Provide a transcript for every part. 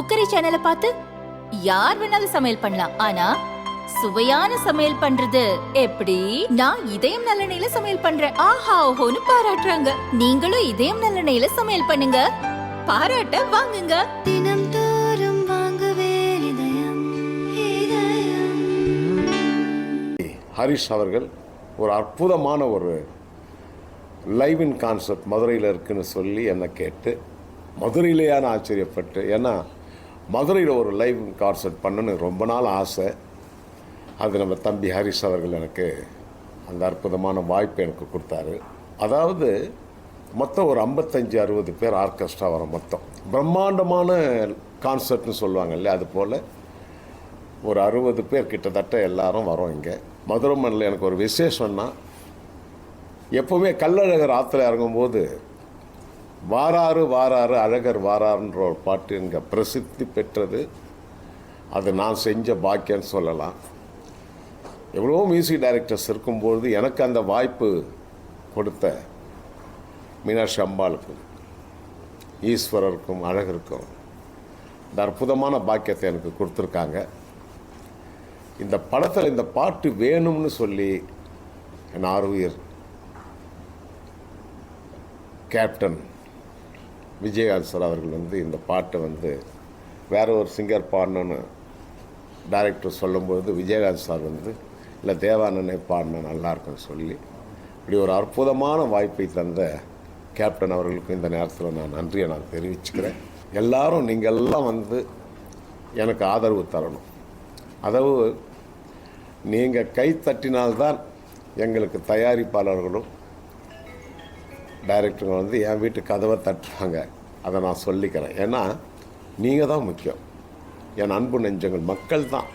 Cookery சேனலை பார்த்து யார் வேணாலும் சமையல் பண்ணலாம். ஆனா சுவையான சமையல் பண்றது எப்படி? நான் இதயம் நல்லெண்ணெயில சமையல் பண்றேன். ஆஹா ஓஹோன்னு பாராட்டுறாங்க. நீங்களும் இதயம் நல்லெண்ணெயில சமையல் பண்ணுங்க. பாராட்ட வாங்குங்க. தினம் தோறும் வாங்குவே இதயம் இதயம். ஹரிஷ் அவர்கள் ஒரு அற்புதமான ஒரு லைவ் இன் கான்செப்ட் மதுரையில் இருக்குன்னு சொல்லி என்னை கேட்டு மதுரையிலேயான ஆச்சரியப்பட்டு ஏன்னா மதுரையில் ஒரு லைவ் கான்சர்ட் கான்செப்ட் பண்ணணும்னு ரொம்ப நாள் ஆசை. அது நம்ம தம்பி ஹரிஷ் அவர்கள் எனக்கு அந்த அற்புதமான வாய்ப்பை எனக்கு கொடுத்தாரு. அதாவது மொத்தம் ஒரு ஐம்பத்தஞ்சு அறுபது பேர் ஆர்கெஸ்ட்ரா வரும் மொத்தம். பிரம்மாண்டமான கான்சர்ட்னு சொல்லுவாங்க இல்லையா அது போல். ஒரு அறுபது பேர் கிட்டத்தட்ட எல்லாரும் வரோம் இங்கே. மதுரை மண்ணில் எனக்கு ஒரு விசேஷம்னா எப்போவுமே கள்ளழகர் ஆற்றுல இறங்கும்போது வாராறு வாராறு அழகர் வாராருன்ற ஒரு பாட்டு இங்கே பிரசித்தி பெற்றது. அது நான் செஞ்ச பாக்கியன்னு சொல்லலாம். எவ்வளோ மியூசிக் டைரக்டர்ஸ் இருக்கும்பொழுது எனக்கு அந்த வாய்ப்பு கொடுத்த மீனாட்சி அம்பாளுக்கும் ஈஸ்வரருக்கும் அழகருக்கும் இந்த அற்புதமான பாக்கியத்தை எனக்கு கொடுத்துருக்காங்க. இந்த படத்தில் இந்த பாட்டு வேணும்னு சொல்லி என் ஆர்வியர் கேப்டன் விஜயகாந்த் சார் அவர்கள் வந்து இந்த பாட்டை வந்து வேற ஒரு சிங்கர் பாடணும்னு டைரக்டர் சொல்லும்பொழுது விஜயகாந்த் சார் வந்து இல்லை தேவானனை பாடினா நல்லாயிருக்குன்னு சொல்லி இப்படி ஒரு அற்புதமான வாய்ப்பை தந்த கேப்டன் அவர்களுக்கும் இந்த நேரத்தில் நான் நன்றியை நான் தெரிவிச்சுக்கிறேன். எல்லாரும் நீங்கள்லாம் வந்து எனக்கு ஆதரவு தரணும். அதாவது நீங்கள் கை தட்டினால்தான் எங்களுக்கு தயாரிப்பாளர்களும் டைரக்டருங்க வந்து என் வீட்டு கதவை தட்டுறாங்க. அதை நான் சொல்லிக்கிறேன். ஏன்னா நீங்கள் தான் முக்கியம். என் அன்பு நெஞ்சங்கள் மக்கள் தான்.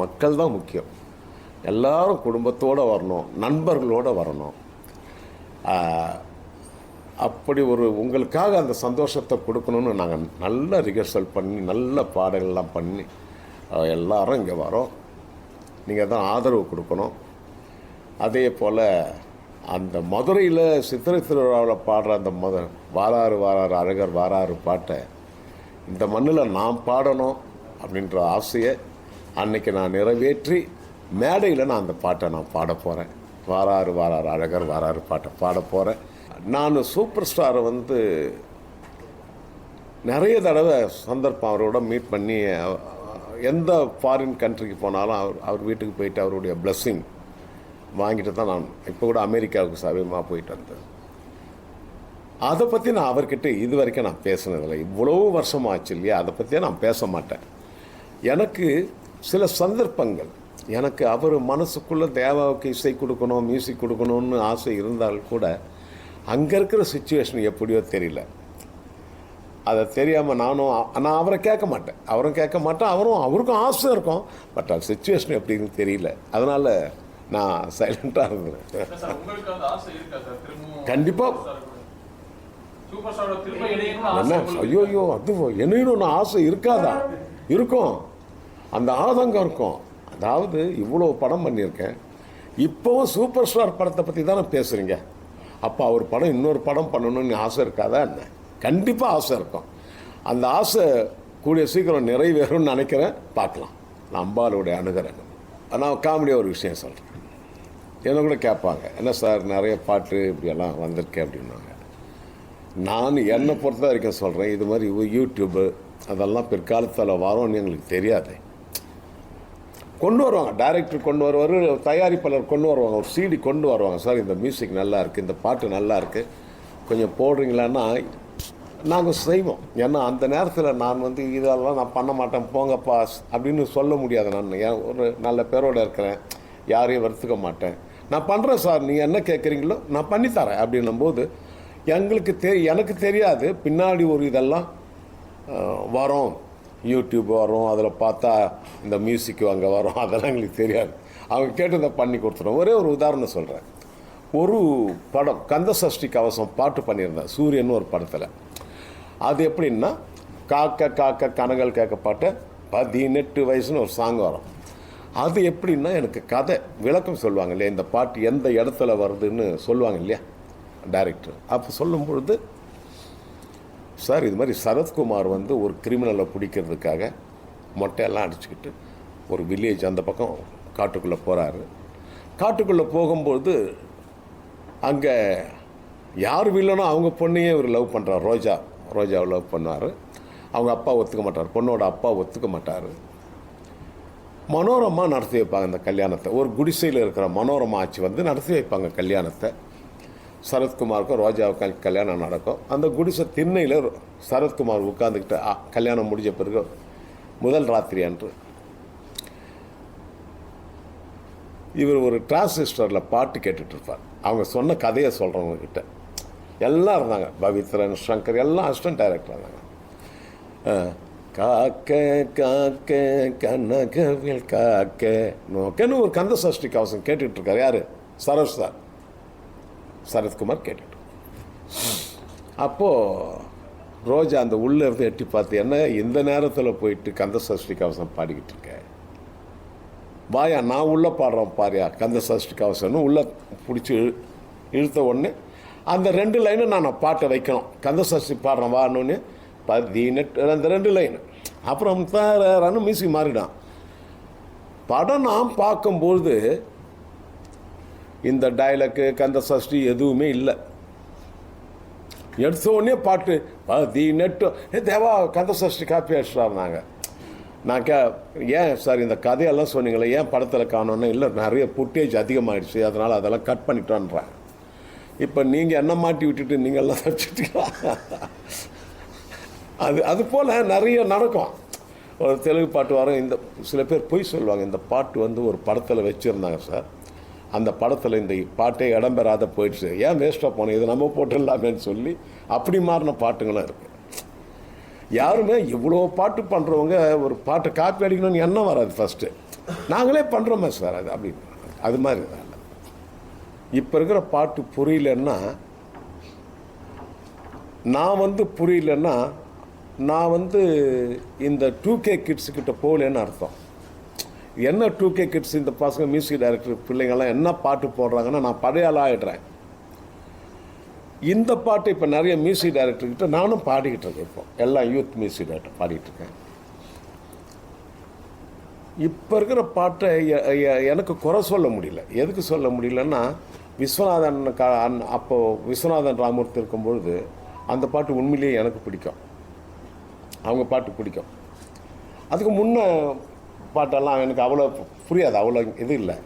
மக்கள் தான் முக்கியம். எல்லாரும் குடும்பத்தோடு வரணும் நண்பர்களோடு வரணும். அப்படி ஒரு உங்களுக்காக அந்த சந்தோஷத்தை கொடுக்கணும்னு நாங்கள் நல்ல ரிஹர்சல் பண்ணி நல்ல பாடல்கள்லாம் பண்ணி எல்லாரும் இங்கே வரோம். நீங்கள் தான் ஆதரவு கொடுக்கணும். அதே போல் அந்த மதுரையில் சித்திரை திருவிழாவில் பாடுற அந்த மத வாராறு வாராறு அழகர் வாராறு பாட்டை இந்த மண்ணில் நான் பாடணும் அப்படின்ற ஆசையை அன்னைக்கு நான் நிறைவேற்றி மேடையில் நான் அந்த பாட்டை நான் பாட போகிறேன் வாராறு வாராறு அழகர் வாராறு பாட்டை பாட போகிறேன் நான் சூப்பர் ஸ்டாரை வந்து நிறைய தடவை சந்தர்ப்பம் அவரோட மீட் பண்ணி எந்த ஃபாரின் கண்ட்ரிக்கு போனாலும் அவர் அவர் வீட்டுக்கு போயிட்டு அவருடைய பிளஸ்ஸிங் வாங்கிட்டு தான் நான் இப்போ கூட அமெரிக்காவுக்கு சமீபமாக போயிட்டு வந்தேன். அதை பற்றி நான் அவர்கிட்ட இது வரைக்கும் நான் பேசினதில்லை. இவ்வளோ வருஷம் ஆச்சு இல்லையா? அதை பற்றியே நான் பேச மாட்டேன். எனக்கு சில சந்தர்ப்பங்கள். எனக்கு அவர் மனசுக்குள்ளே தேவாவுக்கு இசை கொடுக்கணும் மியூசிக் கொடுக்கணும்னு ஆசை இருந்தால் கூட அங்கே இருக்கிற சுச்சுவேஷன் எப்படியோ தெரியல. அதை தெரியாமல் நானும் நான் அவரை கேட்க மாட்டேன். அவரும் கேட்க மாட்டேன் அவரும் அவருக்கும் ஆசை இருக்கும். பட் அது சுச்சுவேஷன் எப்படின்னு தெரியல. அதனால் நான் சைலண்ட்டாக இருந்தேன். சார் உங்களுக்கு அந்த ஆசை இருக்கா சார்? திரும்பவும் கண்டிப்பா. சூப்பர் ஸ்டாரோட திரும்ப இணையணும்னு ஆசை என்ன? ஐயோ ஐயோ அது என்னன்னு ஆசை இருக்காதா? இருக்கும். அந்த ஆதங்கம் இருக்கும். அதாவது இவ்வளோ படம் பண்ணியிருக்கேன். இப்போவும் சூப்பர் ஸ்டார் படத்தை பற்றி தானே பேசுகிறீங்க அப்போ அவர் படம் இன்னொரு படம் பண்ணணும்னு ஆசை இருக்காதா என்ன? கண்டிப்பாக ஆசை இருக்கும். அந்த ஆசை கூடிய சீக்கிரம் நிறைவேறும்னு நினைக்கிறேன். பார்க்கலாம். நான் அம்பாளுடைய அணுகிறேன் நான் காமெடியாக ஒரு விஷயம் சொல்கிறேன் என்ன கூட கேட்பாங்க என்ன சார் நிறைய பாட்டு இப்படியெல்லாம் வந்திருக்கேன் அப்படின்னாங்க. நான் என்னை பொறுத்த வரைக்கும் சொல்கிறேன் இது மாதிரி யூடியூப்பு அதெல்லாம் பிற்காலத்தில் வரோன்னு எங்களுக்கு தெரியாது. கொண்டு வருவாங்க டைரக்டர் கொண்டு வருவார் தயாரிப்பாளர் கொண்டு வருவாங்க ஒரு சிடி கொண்டு வருவாங்க. சார் இந்த மியூசிக் நல்லா இருக்குது இந்த பாட்டு நல்லா இருக்குது கொஞ்சம் போடுறீங்களான்னா நாங்கள் செய்வோம். ஏன்னா அந்த நேரத்தில் நான் வந்து இதெல்லாம் நான் பண்ண மாட்டேன் போங்கப்பா அப்படின்னு சொல்ல முடியாது. நான் ஏன் ஒரு நல்ல பேரோட இருக்கிறேன் யாரையும் வருத்துக்க மாட்டேன். நான் பண்ணுறேன் சார் நீங்கள் என்ன கேட்குறீங்களோ நான் பண்ணித்தரேன் அப்படின்னும்போது எங்களுக்கு தெ எனக்கு தெரியாது பின்னாடி ஒரு இதெல்லாம் வரும். யூடியூப் வரும் அதில் பார்த்தா இந்த மியூசிக் அங்கே வரும் அதெல்லாம் எங்களுக்கு தெரியாது. அவங்க கேட்டதை பண்ணி கொடுத்துருவோம் ஒரே ஒரு உதாரணம் சொல்கிறேன் ஒரு படம் கந்த சஷ்டி கவசம் பாட்டு பண்ணியிருந்தேன் சூரியன் ஒரு படத்தில். அது எப்படின்னா காக்க காக்க கனகல் கேட்க பாட்டு பதினெட்டு வயசுன்னு ஒரு சாங் வரும். அது எப்படின்னா எனக்கு கதை விளக்கம் சொல்லுவாங்க இல்லையா இந்த பாட்டு எந்த இடத்துல வருதுன்னு சொல்லுவாங்க இல்லையா டைரக்டர் அப்போ சொல்லும் பொழுது சார் இது மாதிரி சரத்குமார் வந்து ஒரு கிரிமினலை பிடிக்கிறதுக்காக மொட்டையெல்லாம் அடிச்சுக்கிட்டு ஒரு வில்லேஜ் அந்த பக்கம் காட்டுக்குள்ளே போகிறாரு காட்டுக்குள்ளே போகும்போது அங்கே யார் வில்லனோ அவங்க பொண்ணையே இவர் லவ் பண்ணுறார் ரோஜா ரோஜாவை லவ் பண்ணார் அவங்க அப்பா ஒத்துக்க மாட்டார். பொண்ணோட அப்பா ஒத்துக்க மாட்டார். மனோரமா நடத்தி வைப்பாங்க இந்த கல்யாணத்தை. ஒரு குடிசையில் இருக்கிற மனோரமா ஆட்சி வந்து நடத்தி வைப்பாங்க கல்யாணத்தை. சரத்குமாருக்கும் ரோஜாவுக்கும் கல்யாணம் நடக்கும். அந்த குடிசை திண்ணையில் சரத்குமார் உட்காந்துக்கிட்டு ஆ, கல்யாணம் முடிஞ்ச பிறகு முதல் ராத்திரி அன்று இவர் ஒரு டிரான்சிஸ்டரில் பாட்டு கேட்டுட்ருப்பார். அவங்க சொன்ன கதையை சொல்கிறவங்க கிட்ட எல்லாம் இருந்தாங்க. பவித்ரன் சங்கர் எல்லாம் அசிஸ்டன்ட் டைரக்டர் இருந்தாங்க. காக்க காக்க கனகவில் காக்க. நோக்கன்னு ஒரு கந்த சஷ்டி கவசம் கேட்டுக்கிட்டு இருக்காரு யாரு? சரஸ் சார் சரத்குமார் கேட்டுட்டு. அப்போது ரோஜா அந்த உள்ளே இருந்து எட்டி பார்த்து என்ன இந்த நேரத்தில் போயிட்டு கந்த சஷ்டி கவசம் பாடிக்கிட்டு இருக்க வாயா நான் உள்ளே பாடுறோம் பாரியா. கந்த சஷ்டி கவசம்னு உள்ளே பிடிச்சி இழுத்த உடனே அந்த ரெண்டு லைனும் நான் பாட்டை வைக்கணும். கந்த சஷ்டி பாடுறேன் வான்னு பதினெட்டு அந்த ரெண்டு லைன் அப்புறம் தரன்னு மியூசிக் மாறிடான் படம் நாம் பார்க்கும்பொழுது இந்த டைலாக்கு கந்த சஷ்டி எதுவுமே இல்லை. எடுத்த உடனே பாட்டு பதினெட்டு ஏ தேவா கந்த சஷ்டி காப்பி அடிச்சிட்டாருனாங்க நான் கே ஏன் சார் இந்த கதையெல்லாம் சொன்னீங்களே ஏன் படத்தில் காணோன்னு இல்லை நிறைய புட்டேஜ் அதிகமாகிடுச்சு அதனால் அதெல்லாம் கட் பண்ணிட்டோன்றேன். இப்போ நீங்கள் என்ன மாட்டி விட்டுட்டு நீங்கள்லாம் தச்சுட்டீங்களா அது அது போல் நிறைய நடக்கும். ஒரு தெலுங்கு பாட்டு வரும். இந்த சில பேர் பொய் சொல்லுவாங்க. இந்த பாட்டு வந்து ஒரு படத்தில் வச்சுருந்தாங்க சார். அந்த படத்தில் இந்த பாட்டே இடம்பெறாத போயிடுச்சு. ஏன் வேஸ்ட்டாக போனோம் இது நம்ம போட்டுடலாமேன்னு சொல்லி அப்படி மாறின பாட்டுங்களும் இருக்குது யாருமே இவ்வளோ பாட்டு பண்ணுறவங்க ஒரு பாட்டை காப்பி அடிக்கணும்னு எண்ணம் வராது ஃபஸ்ட்டு நாங்களே பண்ணுறோமே சார். அது அப்படி அது மாதிரி தான். இப்போ இருக்கிற பாட்டு புரியலன்னா நான் வந்து புரியலன்னா நான் வந்து இந்த டூ கே கிட்ஸுக்கிட்ட போகலன்னு அர்த்தம். என்ன டூ கே கிட்ஸ் இந்த பசங்க மியூசிக் டைரக்டர் பிள்ளைங்கள்லாம் என்ன பாட்டு போடுறாங்கன்னா நான் பழைய ஆகிடுறேன் இந்த பாட்டு இப்போ நிறைய மியூசிக் டைரக்டர்கிட்ட நானும் பாடிக்கிட்டு இருக்கேன் இப்போ. எல்லாம் யூத் மியூசிக் டைரக்டர் பாடிக்கிட்டு இருக்கேன். இப்போ இருக்கிற பாட்டை எனக்கு குறை சொல்ல முடியல. எதுக்கு சொல்ல முடியலன்னா விஸ்வநாதன் கா அப்போது விஸ்வநாதன் ராமூர்த்தி இருக்கும்பொழுது அந்த பாட்டு உண்மையிலேயே எனக்கு பிடிக்கும். அவங்க பாட்டு பிடிக்கும். அதுக்கு முன்ன பாட்டெல்லாம் எனக்கு அவ்வளோ புரியாது அவ்வளோ இது இல்லை.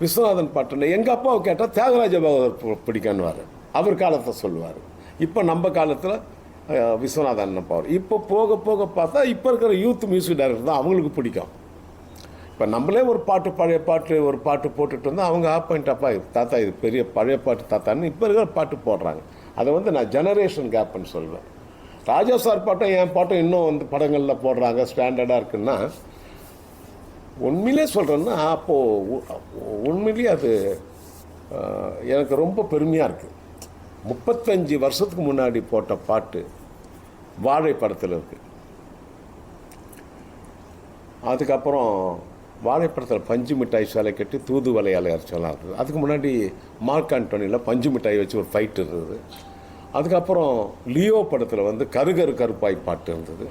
விஸ்வநாதன் பாட்டில் எங்கள் அப்பாவை கேட்டால் தியாகராஜ பகவதர் பிடிக்கன்னுவார் அவர் காலத்தை சொல்லுவார். இப்போ நம்ம காலத்தில் விஸ்வநாதன் அப்பாவர் இப்போ போக போக பார்த்தா இப்போ இருக்கிற யூத் மியூசிக் டைரக்டர் தான் அவங்களுக்கு பிடிக்கும். இப்போ நம்மளே ஒரு பாட்டு பழைய பாட்டு ஒரு பாட்டு போட்டுட்டு வந்தால் அவங்க ஆப் பாயிண்ட் அப்பா இது தாத்தா இது பெரிய பழைய பாட்டு தாத்தான்னு இப்போ இருக்கிற பாட்டு போடுறாங்க. அதை வந்து நான் ஜெனரேஷன் கேப்னு சொல்வேன். ராஜா சார் பாட்டும் என் பாட்டும் இன்னும் வந்து படங்களில் போடுறாங்க ஸ்டாண்டர்டாக இருக்குன்னா உண்மையிலே சொல்கிறேன்னா அப்போது உண்மையிலேயே அது எனக்கு ரொம்ப பெருமையாக இருக்குது முப்பத்தஞ்சு வருஷத்துக்கு முன்னாடி போட்ட பாட்டு வாழை படத்தில் இருக்குது அதுக்கப்புறம் வாழைப்படத்தில் பஞ்சு மிட்டாய் சாலை கட்டி தூதுவளை அலையரசெல்லாம் இருக்குது. அதுக்கு முன்னாடி மார்க் ஆண்டோனியில் பஞ்சு மிட்டாய் வச்சு ஒரு ஃபைட் இருந்தது. அதுக்கப்புறம் லியோ படத்தில் வந்து கருகரு கருப்பாய் பாட்டு இருந்தது.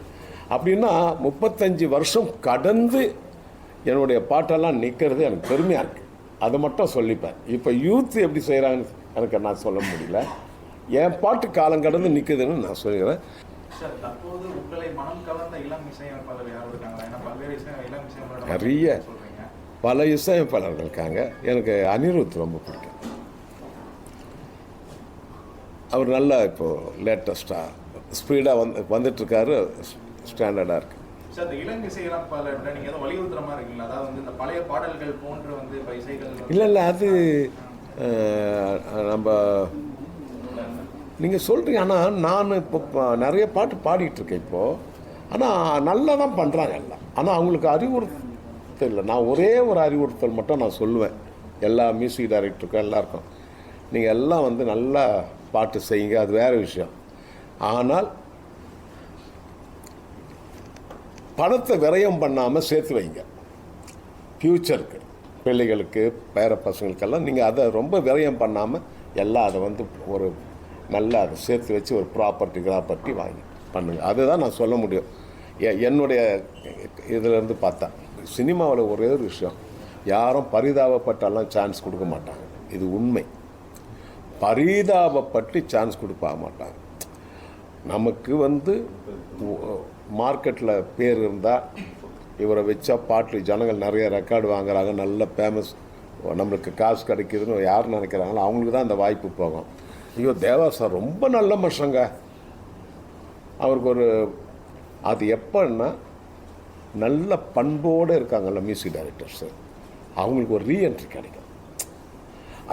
அப்படின்னா முப்பத்தஞ்சு வருஷம் கடந்து என்னுடைய பாட்டெல்லாம் நிற்கிறது எனக்கு பெருமையாக இருக்குது அதை மட்டும் சொல்லிப்பேன். இப்போ யூத் எப்படி செய்கிறாங்கன்னு எனக்கு நான் சொல்ல முடியல. என் பாட்டு காலம் கடந்து நிற்குதுன்னு நான் சொல்லிக்கிறேன் நிறைய. பல இசையமைப்பாளர்கள் இருக்காங்க. எனக்கு அனிருத் ரொம்ப பிடிக்கும். அவர் நல்லா இப்போது லேட்டஸ்ட்டாக ஸ்பீடாக வந்து வந்துட்டுருக்காரு. ஸ்டாண்டர்டாக இருக்கு. சார் இந்த இளம் இசையமைப்பாளர்கிட்ட நீங்க ஏதோ வலியுறுத்துற மாதிரி இருக்கீங்களா அதாவது வந்து இந்த பழைய பாடல்கள் போன்று வந்து இப்ப இசைகள் வந்து- இல்லை இல்லை அது நம்ம நீங்கள் சொல்கிறீங்க ஆனால் நான் இப்போ நிறைய பாட்டு பாடிட்டு இருக்கேன் இப்போது ஆனால் நல்லா தான் பண்ணுறாங்க எல்லாம். ஆனால் அவங்களுக்கு அறிவுறுத்தல் இல்லை. நான் ஒரே ஒரு அறிவுறுத்தல் மட்டும் நான் சொல்லுவேன். எல்லா மியூசிக் டைரக்டருக்கும் எல்லாருக்கும். நீங்கள் எல்லாம் வந்து நல்லா பாட்டு செய்யுங்க அது வேறு விஷயம். ஆனால் பணத்தை விரயம் பண்ணாமல் சேர்த்து வைங்க. ஃப்யூச்சருக்கு பிள்ளைகளுக்கு பேர பசங்களுக்கெல்லாம் நீங்கள் அதை ரொம்ப விரயம் பண்ணாமல் எல்லாம் அதை வந்து ஒரு நல்லா அதை சேர்த்து வச்சு ஒரு ப்ராப்பர்ட்டி கிராப்பர்ட்டி வாங்கி பண்ணுங்க. அதுதான் நான் சொல்ல முடியும். எ- என்னுடைய இதிலேருந்து பார்த்தா சினிமாவில் ஒரே ஒரு விஷயம். யாரும் பரிதாபப்பட்டாலாம் சான்ஸ் கொடுக்க மாட்டாங்க. இது உண்மை. பரிதாபப்பட்டு சான்ஸ் கொடுப்பாக மாட்டாங்க. நமக்கு வந்து மார்க்கெட்டில் பேர் இருந்தால் இவரை வச்சா பாட்டு ஜனங்கள் நிறைய ரெக்கார்டு வாங்குறாங்க நல்ல ஃபேமஸ் நம்மளுக்கு காசு கிடைக்குதுன்னு யார் நினைக்கிறாங்களோ அவங்களுக்கு தான் அந்த வாய்ப்பு போகும். ஐயோ தேவா சார் ரொம்ப நல்ல மனுஷங்க. அவருக்கு ஒரு அது எப்போன்னா நல்ல பண்போடு இருக்காங்கல்ல மியூசிக் டைரக்டர்ஸு அவங்களுக்கு ஒரு ரீஎன்ட்ரி கிடைக்கும்.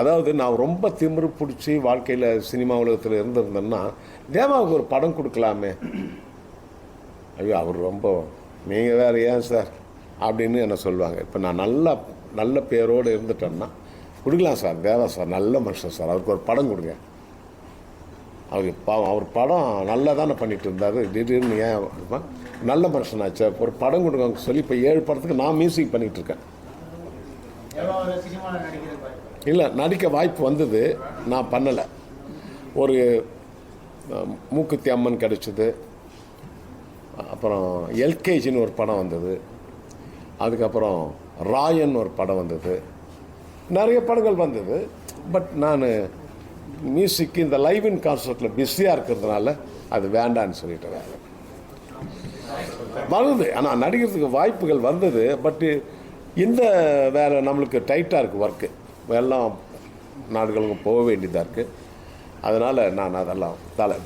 அதாவது நான் ரொம்ப திமிரு பிடிச்சி வாழ்க்கையில் சினிமா உலகத்தில் இருந்திருந்தேன்னா தேவாவுக்கு ஒரு படம் கொடுக்கலாமே. ஐயோ அவர் ரொம்ப நீங்கள் வேறு ஏன் சார்? அப்படின்னு என்ன சொல்லுவாங்க. இப்போ நான் நல்ல நல்ல பேரோடு இருந்துட்டேன்னா கொடுக்கலாம் சார் தேவா சார் நல்ல மனுஷன் சார் அவருக்கு ஒரு படம் கொடுங்க. அவருக்கு பாவம் அவர் படம் நல்லா தானே பண்ணிட்டு இருந்தார். திடீர்னு ஏன் இருப்பான்? நல்ல மனுஷனாச்சு ஒரு படம் கொடுங்க சொல்லி இப்போ ஏழு படத்துக்கு நான் மியூசிக் பண்ணிகிட்டு இருக்கேன். இல்லை நடிக்க வாய்ப்பு வந்தது நான் பண்ணலை. ஒரு மூக்குத்தி அம்மன் கிடச்சிது. அப்புறம் எல்கேஜின்னு ஒரு படம் வந்தது. அதுக்கப்புறம் ராயன் ஒரு படம் வந்தது. நிறைய படங்கள் வந்தது. பட் நான் மியூசிக்கு இந்த லைவ் இன் கான்சர்ட்டில் பிஸியாக இருக்கிறதுனால அது வேண்டான்னு சொல்லிட்டு வேறு வருது. ஆனால் நடிக்கிறதுக்கு வாய்ப்புகள் வந்தது. பட்டு இந்த வேறு நம்மளுக்கு டைட்டாக இருக்குது ஒர்க்கு எல்லாம் நாடுகளுக்கும் போக வேண்டியதாக இருக்குது அதனால் நான் அதெல்லாம் தலை